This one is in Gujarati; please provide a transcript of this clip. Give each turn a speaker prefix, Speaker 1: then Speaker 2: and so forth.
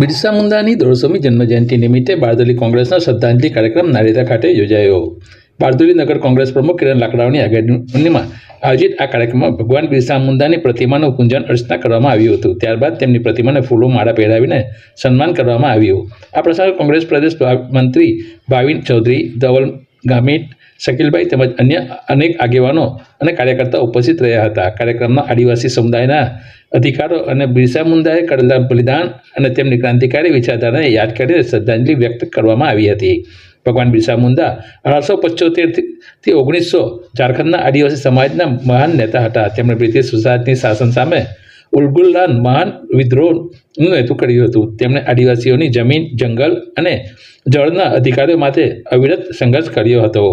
Speaker 1: બિરસા મુંડાની દોઢસોમી જન્મજયંતિ નિમિત્તે બારદોલી કોંગ્રેસનો શ્રદ્ધાંજલિ કાર્યક્રમ નારેતા ખાતે યોજાયો. બારદોલી નગર કોંગ્રેસ પ્રમુખ કિરણ લાકડાઓની આગેવાનીમાં આયોજિત આ કાર્યક્રમમાં ભગવાન બિરસા મુંડાની પ્રતિમાનું પૂજન અર્ચના કરવામાં આવ્યું હતું. ત્યારબાદ તેમની પ્રતિમાને ફૂલો, માળા પહેરાવીને સન્માન કરવામાં આવ્યું. આ પ્રસંગે કોંગ્રેસ પ્રદેશ મંત્રી ભાવિન ચૌધરી, ધવલ ગામિત શકીલભાઈ તેમજ અન્ય અનેક આગેવાનો અને કાર્યકર્તાઓ ઉપસ્થિત રહ્યા હતા. કાર્યક્રમમાં આદિવાસી સમુદાયના અધિકારો અને બિરસા મુંડાએ કરેલા બલિદાન અને તેમની ક્રાંતિકારી વિચારધારાને યાદ કરીને શ્રદ્ધાંજલિ વ્યક્ત કરવામાં આવી હતી. ભગવાન બિરસા મુંડા અઢારસો પંચોતેરથી ઓગણીસો ઝારખંડના આદિવાસી સમાજના મહાન નેતા હતા. તેમણે બ્રિટિશ ગુજરાતની શાસન સામે ઉલગુલ્લાન મહાન વિદ્રોહનું નેતૃત્વ કર્યું હતું. તેમણે આદિવાસીઓની જમીન, જંગલ અને જળના અધિકારીઓ માટે અવિરત સંઘર્ષ કર્યો હતો.